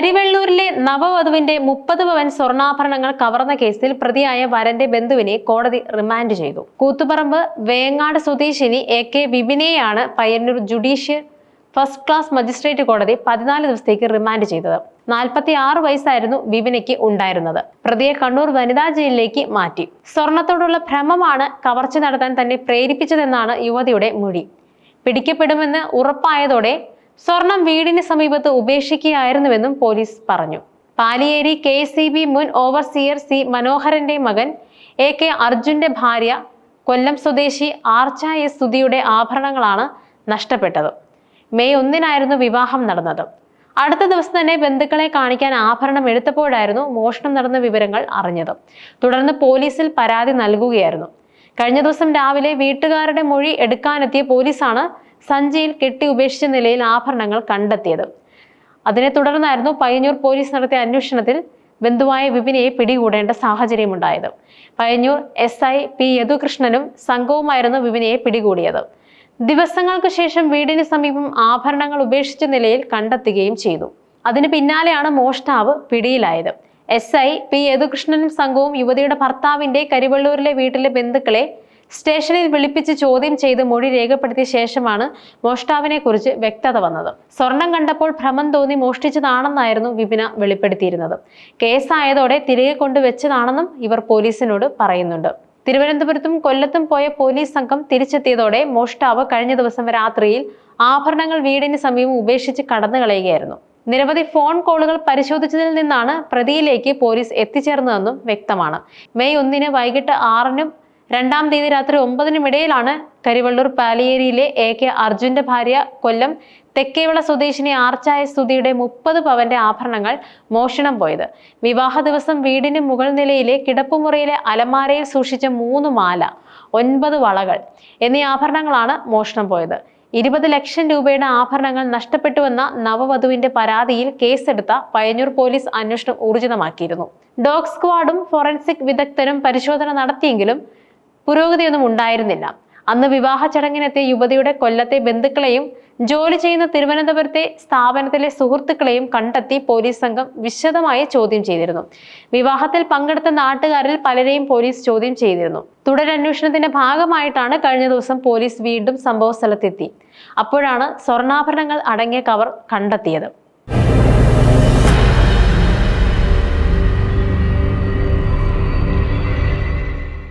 കരിവെള്ളൂരിലെ നവവധുവിന്റെ മുപ്പത് പവൻ സ്വർണാഭരണങ്ങൾ കവർന്ന കേസിൽ പ്രതിയായ വരന്റെ ബന്ധുവിനെ കോടതി റിമാൻഡ് ചെയ്തു. കൂത്തുപറമ്പ് വേങ്ങാട് സ്വദേശിനി A K വിപിനെയാണ് Payyanur judicial first class magistrate കോടതി പതിനാല് ദിവസത്തേക്ക് റിമാൻഡ് ചെയ്തത്. നാൽപ്പത്തി ആറ് വയസ്സായിരുന്നു വിപിനയ്ക്ക് ഉണ്ടായിരുന്നത്. പ്രതിയെ കണ്ണൂർ വനിതാ ജയിലിലേക്ക് മാറ്റി. സ്വർണത്തോടുള്ള ഭ്രമമാണ് കവർച്ച നടത്താൻ തന്നെ പ്രേരിപ്പിച്ചതെന്നാണ് യുവതിയുടെ മൊഴി. പിടിക്കപ്പെടുമെന്ന് ഉറപ്പായതോടെ സ്വർണം വീടിന് സമീപത്ത് ഉപേക്ഷിക്കുകയായിരുന്നുവെന്നും പോലീസ് പറഞ്ഞു. പാലിയേരി കെ സി ബി മുൻ ഓവർസിയർ സി മനോഹരന്റെ മകൻ എ കെ അർജുന്റെ ഭാര്യ കൊല്ലം സ്വദേശി ആർച്ച എസ് സുധിയുടെ ആഭരണങ്ങളാണ് നഷ്ടപ്പെട്ടത്. മെയ് ഒന്നിനായിരുന്നു വിവാഹം നടന്നത്. അടുത്ത ദിവസം തന്നെ ബന്ധുക്കളെ കാണിക്കാൻ ആഭരണം എടുത്തപ്പോഴായിരുന്നു മോഷണം നടന്ന വിവരങ്ങൾ അറിഞ്ഞത്. തുടർന്ന് പോലീസിൽ പരാതി നൽകുകയായിരുന്നു. കഴിഞ്ഞ ദിവസം രാവിലെ വീട്ടുകാരുടെ മൊഴി എടുക്കാനെത്തിയ പോലീസാണ് സഞ്ചിയിൽ കെട്ടി ഉപേക്ഷിച്ച നിലയിൽ ആഭരണങ്ങൾ കണ്ടെത്തിയത്. അതിനെ തുടർന്നായിരുന്നു പയ്യന്നൂർ പോലീസ് നടത്തിയ അന്വേഷണത്തിൽ ബന്ധുവായ വിപിനെ പിടികൂടേണ്ട സാഹചര്യമുണ്ടായത്. പയ്യന്നൂർ എസ് ഐ പി യദുകൃഷ്ണനും സംഘവുമായിരുന്നു വിപിനെ പിടികൂടിയത്. ദിവസങ്ങൾക്ക് ശേഷം വീടിന് സമീപം ആഭരണങ്ങൾ ഉപേക്ഷിച്ച നിലയിൽ കണ്ടെത്തുകയും ചെയ്തു. അതിന് പിന്നാലെയാണ് മോഷ്ടാവ് പിടിയിലായത്. എസ് ഐ പി യദുകൃഷ്ണനും സംഘവും യുവതിയുടെ ഭർത്താവിന്റെ കരിവള്ളൂരിലെ വീട്ടിലെ ബന്ധുക്കളെ സ്റ്റേഷനിൽ വിളിപ്പിച്ച് ചോദ്യം ചെയ്ത് മൊഴി രേഖപ്പെടുത്തിയ ശേഷമാണ് മോഷ്ടാവിനെ കുറിച്ച് വ്യക്തത വന്നത്. സ്വർണം കണ്ടപ്പോൾ ഭ്രമം തോന്നി മോഷ്ടിച്ചതാണെന്നായിരുന്നു വിപിന വെളിപ്പെടുത്തിയിരുന്നത്. കേസായതോടെ തിരികെ കൊണ്ടുവച്ചതാണെന്നും ഇവർ പോലീസിനോട് പറയുന്നുണ്ട്. തിരുവനന്തപുരത്തും കൊല്ലത്തും പോയ പോലീസ് സംഘം തിരിച്ചെത്തിയതോടെ മോഷ്ടാവ് കഴിഞ്ഞ ദിവസം രാത്രിയിൽ ആഭരണങ്ങൾ വീടിന് സമീപം ഉപേക്ഷിച്ച് കടന്നു കളയുകയായിരുന്നു നിരവധി ഫോൺ കോളുകൾ പരിശോധിച്ചതിൽ നിന്നാണ് പ്രതിയിലേക്ക് പോലീസ് എത്തിച്ചേർന്നതെന്നും വ്യക്തമാണ്. മെയ് ഒന്നിന് വൈകിട്ട് ആറിനും രണ്ടാം തീയതി രാത്രി ഒമ്പതിനും ഇടയിലാണ് കരിവള്ളൂർ പാലിയേരിയിലെ എ കെ അർജുന്റെ ഭാര്യ കൊല്ലം തെക്കേവിള സ്വദേശിനി ആർച്ചായ സ്തുതിയുടെ മുപ്പത് പവന്റെ ആഭരണങ്ങൾ മോഷണം പോയത്. വിവാഹ ദിവസം വീടിന് മുകൾ നിലയിലെ കിടപ്പുമുറിയിലെ അലമാരയിൽ സൂക്ഷിച്ച മൂന്ന് മാല ഒൻപത് വളകൾ എന്നീ ആഭരണങ്ങളാണ് മോഷണം പോയത്. ഇരുപത് ലക്ഷം രൂപയുടെ ആഭരണങ്ങൾ നഷ്ടപ്പെട്ടുവെന്ന നവവധുവിന്റെ പരാതിയിൽ കേസെടുത്ത പയ്യന്നൂർ പോലീസ് അന്വേഷണം ഊർജിതമാക്കിയിരുന്നു. ഡോഗ് സ്ക്വാഡും ഫോറൻസിക് വിദഗ്ധരും പരിശോധന നടത്തിയെങ്കിലും പുരോഗതിയൊന്നും ഉണ്ടായിരുന്നില്ല. അന്ന് വിവാഹ ചടങ്ങിനെത്തിയ യുവതിയുടെ കൊല്ലത്തെ ബന്ധുക്കളെയും ജോലി ചെയ്യുന്ന തിരുവനന്തപുരത്തെ സ്ഥാപനത്തിലെ സുഹൃത്തുക്കളെയും കണ്ടെത്തി പോലീസ് സംഘം വിശദമായി ചോദ്യം ചെയ്തിരുന്നു. വിവാഹത്തിൽ പങ്കെടുത്ത നാട്ടുകാരിൽ പലരെയും പോലീസ് ചോദ്യം ചെയ്തിരുന്നു. തുടരന്വേഷണത്തിന്റെ ഭാഗമായിട്ടാണ് കഴിഞ്ഞ ദിവസം പോലീസ് വീണ്ടും സംഭവ സ്ഥലത്തെത്തി അപ്പോഴാണ് സ്വർണാഭരണങ്ങൾ അടങ്ങിയ കവർ കണ്ടെത്തിയത്.